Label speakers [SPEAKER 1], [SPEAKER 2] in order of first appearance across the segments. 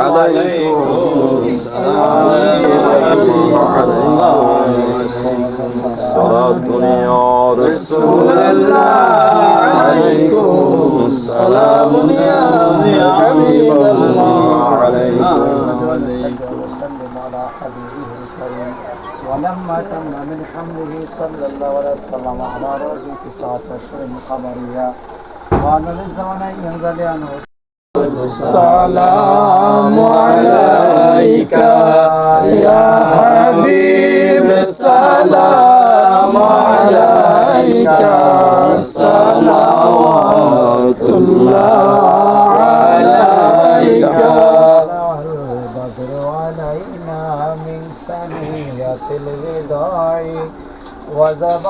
[SPEAKER 1] عليكم السلام يا رسول الله عليكم السلام يا حبيب الله عليكم
[SPEAKER 2] وسلم على حبيبه الكريم ولما تم من حمله صلى الله عليه وسلم على روض تسعة أشهر قمرية وعلى الزمن ينزل عنه
[SPEAKER 1] السلام عليك يا حبيب السلام عليك. صلوات الله عليك.
[SPEAKER 2] البدر علينا من سنية الوداع وجب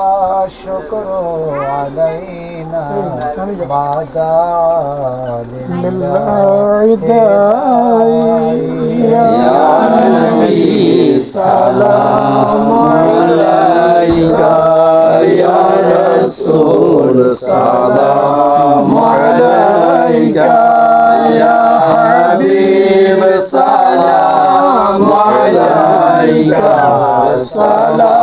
[SPEAKER 2] الشكر علينا بعد لله
[SPEAKER 1] يا نبي سلام عليك يا رسول سلام عليك يا حبيب سلام عليك صلوات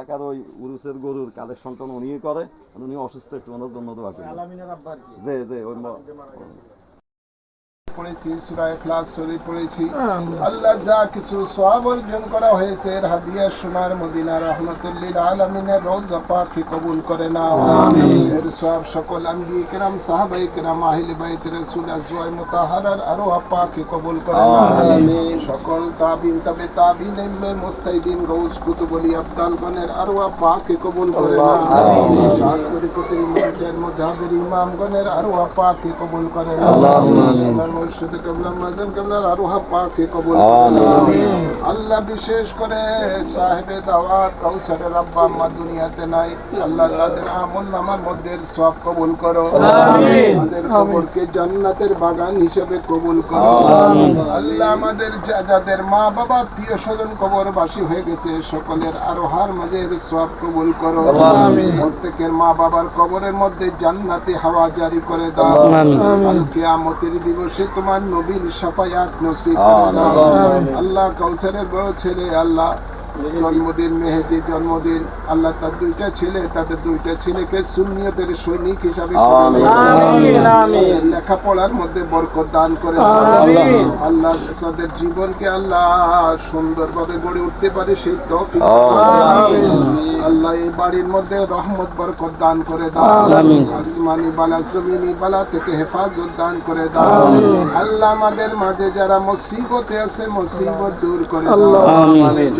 [SPEAKER 3] ভাই ওই উরুসের গরুর কালেকশনটা উনি করে উনি অসুস্থ একটু ওনার জন্য দোয়া করি। যে যে ওই
[SPEAKER 4] পড়েছি সূরা ইখলাস শরীফ পড়েছি। আল্লাহ। যা কিছু সওয়াব অর্জন করা হয়েছে এর হাদিয়া সোনার মদিনা রহমতুল্লিল আলামিনের রওজা পাকে কবুল করে নাও। এর সওয়াব সকল আম্বিয়ে কেরাম সাহাবায়ে কেরাম আহলে বাইত রাসূল আজওয়াই মুতাহারার আরওয়াহ পাকে কবুল করে নাও। সকল তাবিন তবে তাবিন ইলমে মুস্তাহিদিন গৌস কুতুবলি আবদালগণের আরওয়াহ পাকে কবুল করে নাও। চাঁদ তরিকতের মুজাহিদ মুজাহিদের ইমামগণের আরওয়াহ পাকে কবুল করে নাও। আল্লাহর কেবলা মাজান কেবলার আরোহা পাকে কবুল আল্লাহ বিশেষ করে সাহেবে দাওয়াত কাউসারের আব্বা আম্মা দুনিয়াতে নাই। আল্লাহ তাদের আমল নামার মধ্যে সব কবুল করো। তাদের কবরকে জান্নাতের বাগান হিসেবে কবুল করো। আল্লাহ আমাদের যা- যাদের মা বাবা আত্মীয় স্বজন কবর কবরবাসী হয়ে গেছে সকলের আরোহার মাঝে সব কবুল করো। প্রত্যেকের মা বাবার কবরের মধ্যে জান্নাতে হাওয়া জারি করে দাও। কাল কিয়ামতের দিবসে তোমার নবীর সাফায়াত নসিব করে দাও। আল্লাহ কাউসারের বড় ছেলে আল্লাহ জন্মদিন মেহেদি জন্মদিন আল্লাহ তার দুইটা ছেলে তাদের দুইটা ছেলেকে সুন্নিয়তের সৈনিক হিসাবে লেখাপড়ার মধ্যে বরকত দান করে আল্লাহ তাদের জীবনকে আল্লাহ সুন্দরভাবে গড়ে উঠতে পারে সেই তৌফিক। আল্লাহ এই বাড়ির মধ্যে রহমত বরকত দান করে দাও। আসমানি বালা জমিনি বালা থেকে হেফাজত দান করে দাও। আল্লাহ আমাদের মাঝে যারা মুসিবতে আছে মুসিবত দূর করে দাও।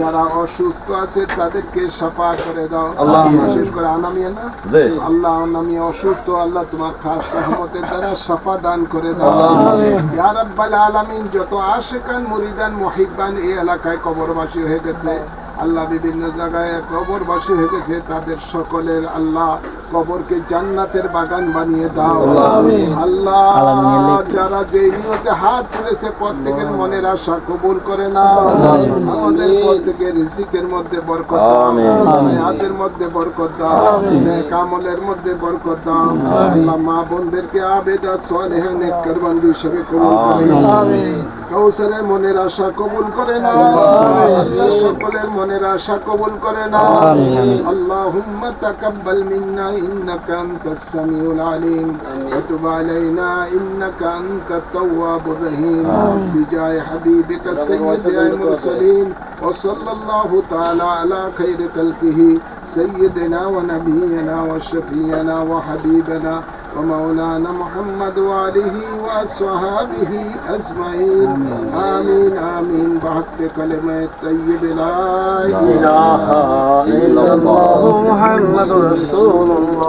[SPEAKER 4] যারা অসুস্থ আছে তাদেরকে সাফা করে দাও। বিশেষ করে আনামিয়া না?
[SPEAKER 3] জি।
[SPEAKER 4] আল্লাহ আনামিয়া অসুস্থ আল্লাহ তোমার খাস রহমতের দ্বারা সাফা দান করে দাও। ইয়া রাব্বাল আলামিন যত আশিকান মুরিদান মুহিব্বান এই এলাকায় কবরবাসী হয়ে গেছে। আল্লাহ বিভিন্ন জায়গায় কবরবাসী হয়ে গেছে তাদের সকলের আল্লাহ কবরকে জান্নাতের বাগান বানিয়ে দাও। আল্লাহ যারা যে নিয়তে হাত তুলেছে প্রত্যেকের মনের আশা কবুল করে নাও। হাতের মধ্যে রিজিকের মধ্যে বরকত দাও। হাতের মধ্যে বরকত দাও। নেক আমলের মধ্যে বরকত দাও। আল্লাহ মা বোনদেরকে আবেদা সালেহ নেক করবন্দি হিসেবে কবুল করে আমিন। কৌশলে মনের আশা কবুল করে না আল্লাহ সকলের মনের আশা কবুল করে না আল্লাহুম্মা তাকাব্বাল মিন্না ইন্নাকা আনতাস সামিউল আলিম। ওয়া তুব আলাইনা ইন্নাকা আনতাত তাওয়াবুর রহিম। বিজায় হাবিবিকা সাইয়্যিদুল মুরসালিন। وصلى الله تعالى على خير خلقه سيدنا ونبينا وشفينا وحبيبنا ومولانا محمد وآله وأصحابه أجمعين. آمين آمين. بحق كلمة الطيب. لا
[SPEAKER 1] إله إلا الله. محمد رسول الله.